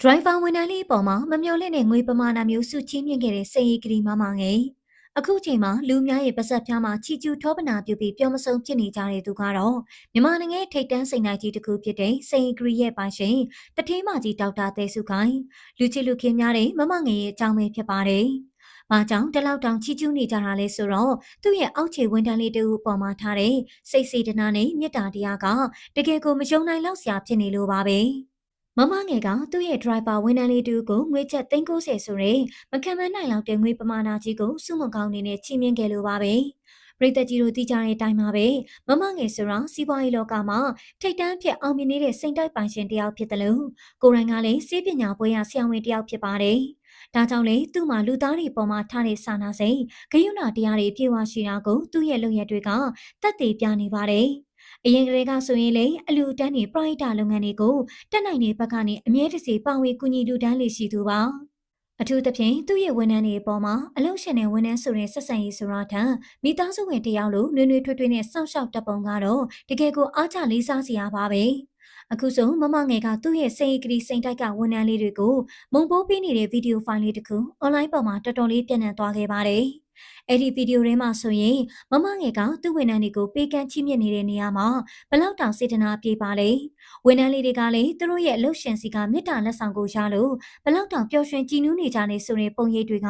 ဒရိုင်ဘာဝန်ထမ်းလေးအပေါ်မှာမမျှော်လင့်တဲ့ငွေပမာဏမျိုးစုချင်းမြင့်ခဲ့တဲ့စိန်ရီကရီမမငယ်အခုချိန်မှာလူများရဲ့ပါဆက်ဖျားမှာချီကျူထောပနာပြုပြီးပြောမဆုံးဖြစ်နေကြတဲ့သူကတော့မြန်မာနိုင်ငံထိတ်တန်းစိန်နိုင်ကြီးတစ်ခုဖြစ်တဲ့စိန်ရီကရီရဲ့ပိုင်ရှင်တထေးမကြီးဒေါက်တာတဲစုခိုင်လူချစ်လူခင်များတဲ့မမငယ်ရဲ့အကြောင်းပဲဖြစ်ပါတယ်။ဘာကြောင့်တလောက်တောင်ချီကျူးနေကြတာလဲဆိုတော့သူ့ရဲ့အောက်ခြေဝန်ထမ်းလေးတူပေါ်မှာထားတဲ့စိတ်စေတနာနဲ့မေတ္တာတရားကတကယ်ကိုမယုံနိုင်လောက်စရာဖြစ်နေလို့ပါပဲ။ မမငယ်ကသူ့ရဲ့ driver ဝန်ထမ်းလေးတူကိုငွေချက်390ဆိုရင်မခံမနိုင်လောက်တဲ့ငွေပမာဏကြီးကိုစုမကောင်းနေနဲ့ချီးမြှင့်ခဲ့လိုပါပဲပရိသတ်ကြီးတို့သိကြတဲ့အတိုင်းပါပဲမမငယ်ဆိုတာစီးပွားရေးလောကမှာထိတ်တန်းဖြစ်အောင်မြင်နေတဲ့စိန်တိုက်ပိုင်ရှင်တယောက်ဖြစ်တယ်လို့ကိုရိုင်းကလည်းစေပညာပွဲရဆရာဝန်တယောက်ဖြစ်ပါတယ်ဒါကြောင့်လေသူ့မှာလူသားတွေပေါ်မှာထားတဲ့စာနာစိတ်ဂယုဏတရားတွေပြေဝရှိတာကိုသူ့ရဲ့လုပ်ရက်တွေကတက်တည်ပြနေပါတယ်။ အရင်ကတည်းကဆိုရင်လေအလူတန်းနေပရိုက်တာလုပ်ငန်းတွေကိုတက်နိုင်တဲ့ဘက်ကနေအမြဲတစေပါဝင်ကူညီလူတန်းလေးရှိသူပါအထူးသဖြင့်သူ့ရဲ့ဝန်ထမ်းတွေအပေါ်မှာအလုပ်ရှင်နဲ့ဝန်ထမ်းဆိုတဲ့ဆက်ဆံရေးဆိုတာထက်မိသားစုဝင်တယောက်လိုနှွေးနှွေးထွေးထွေးနဲ့စောင့်ရှောက်တပုံကတော့တကယ်ကိုအားကျလေးစားစရာပါပဲအခုဆိုမမငယ်ကသူ့ရဲ့စိန်ကလေးစိန်တိုက်ကဝန်ထမ်းလေးတွေကိုမုံပိုးပေးနေတဲ့ဗီဒီယိုဖိုင်လေးတစ်ခုအွန်လိုင်းပေါ်မှာတော်တော်လေးပြန့်နှံ့သွားခဲ့ပါတယ်။ အဲ့ဒီဗီဒီယိုထဲမှာဆိုရင်မမငယ်ကသူ့ဝန်ထမ်းတွေကိုပေးကမ်းချိမြင့်နေတဲ့နေရာမှာဘလောက်တောင်စေတနာပြေပါလဲဝန်ထမ်းလေးတွေကလည်းသူတို့ရဲ့အလုပ်ရှင်စီကမေတ္တာလက်ဆောင်ကိုရလို့ဘလောက်တောင်ပျော်ရွှင်ကြည်နူးနေကြနေဆိုတဲ့ပုံရိပ်တွေက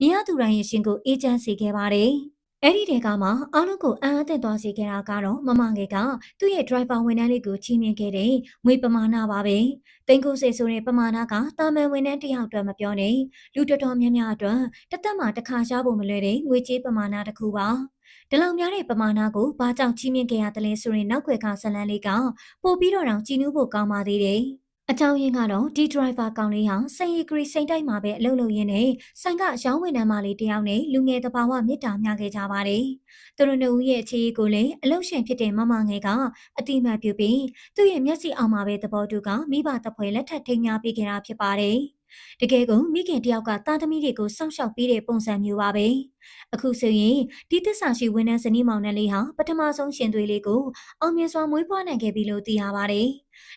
မြရသူတိုင်းရဲ့ရှင်ကိုအေးချမ်းစေခဲ့ပါတယ် အဲ့ဒီတဲကမှအားလုံးကိုအံ့အားသင့်သွားစေခဲ့တာကတော့မမငယ်ကသူ့ရဲ့ driver ဝန်ထမ်းလေးကိုချီးမြှင့်ခဲ့တဲ့ငွေပမာဏပါပဲ။တိန်ကိုစေဆိုတဲ့ပမာဏကတာမန်ဝန်ထမ်းတယောက်အတွက်မပြောနဲ့လူတော်တော်များများအတွက်တသက်မှတစ်ခါရဖို့မလွယ်တဲ့ငွေကြေးပမာဏတစ်ခုပါ။ဒီလောက်များတဲ့ပမာဏကိုဘာကြောင့်ချီးမြှင့်ခဲ့ရတယ်လဲဆိုရင်နောက်ွယ်ကဇလန်လေးကပို့ပြီးတော့တောင်ကြည်နူးဖို့ကောင်းပါသေးတယ်။ အကြောင်းရင်းကတော့ဒီ driver ကောင်လေးဟာစိန်ရီဂရီစိန်တိုက်မှာပဲအလုပ်လုပ်ရင်းနဲ့ဆိုင်ကရောင်းဝင်နှမ်းမလေးတယောက်နဲ့လူငယ်တဘာဝမြစ်တာများခဲ့ကြပါတယ်။သူတို့နှစ်ဦးရဲ့အခြေအကိုလည်းအလုပ်ရှင်ဖြစ်တဲ့မမငယ်ကအတိမတ်ပြုပြီးသူ့ရဲ့မျက်စိအောင်မှာပဲသဘောတူကမိဘတပွဲလက်ထပ်ထိမ်းများပေးခဲ့တာဖြစ်ပါတယ်။ တကယ်ကိုမိခင်တယောက်ကတာသမီတွေကိုစောင့်ရှောက်ပေးတဲ့ပုံစံမျိုးပါပဲအခုဆိုရင်ဒီသစ္စာရှိဝန်ထမ်းဇနီးမောင်နှံလေးဟာပထမဆုံးရှင်သွေးလေးကိုအောင်မြင်စွာမွေးဖွားနိုင်ခဲ့ပြီလို့သိရပါတယ်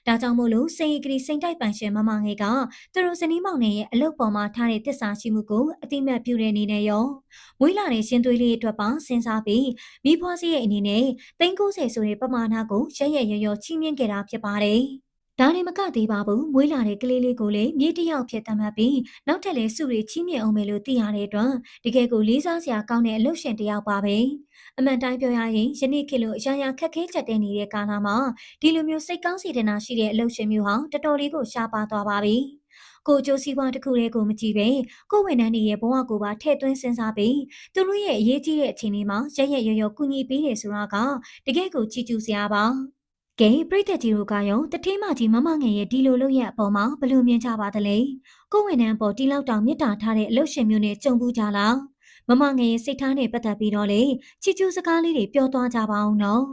ဒါကြောင့်မို့လို့စိန်ရီကလေးစိန်တိုက်ပန်ရှင်မမငယ်ကသူတို့ဇနီးမောင်နှံရဲ့အလုပ်ပေါ်မှာထားတဲ့သစ္စာရှိမှုကိုအတိမတ်ပြုတဲ့အနေနဲ့ရောမွေးလာတဲ့ရှင်သွေးလေးအတွက်ပါစဉ်းစားပြီးမိဖွားစီရဲ့အနေနဲ့390ဆိုတဲ့ပမာဏကိုရရရရချီးမြှင့်ခဲ့တာဖြစ်ပါတယ် ဒါနဲ့မကသေးပါဘူးမွေးလာတဲ့ကလေးလေးကိုလည်းမြေတယောက်ဖြစ်သတ်မှတ်ပြီးနောက်ထပ်လည်းစုတွေချီးမြှင့်အောင်မယ်လို့သိရတဲ့အတွက်တကယ်ကိုလေးစားစရာကောင်းတဲ့အလုပ်ရှင်တယောက်ပါပဲအမှန်တိုင်းပြောရရင်ယနေ့ခေတ်လိုအရာရာခက်ခဲချက်တဲနေတဲ့ကာလမှာဒီလိုမျိုးစိတ်ကောင်းစေတနာရှိတဲ့အလုပ်ရှင်မျိုးဟာတော်တော်လေးကိုရှားပါသွားပါပြီကိုကြိုးစည်းပွားတစ်ခုတည်းကိုမကြည့်ပဲကိုဝန်ထမ်းတွေရဲ့ဘဝကိုပါထည့်သွင်းစဉ်းစားပြီးသူတို့ရဲ့အရေးကြီးတဲ့အချိန်လေးမှာရရရရကူညီပေးတယ်ဆိုတာကတကယ်ကိုချီးကျူးစရာပါ ကဲပြိသက်ကြီးတို့ကရောတထင်းမကြီးမမငယ်ရဲ့ဒီလိုလုပ်ရအပေါ်မှာဘယ်လိုမြင်ကြပါသလဲကိုဝင်နှန်းပေါ်တီလောက်တောင်မြစ်တာထားတဲ့အလုပ်ရှင်မျိုးနဲ့ကြုံဘူးကြလားမမငယ်ရဲ့စိတ်ထားနဲ့ပတ်သက်ပြီးတော့လေချီချူးစကားလေးတွေပြောသွားကြပါအောင်နော်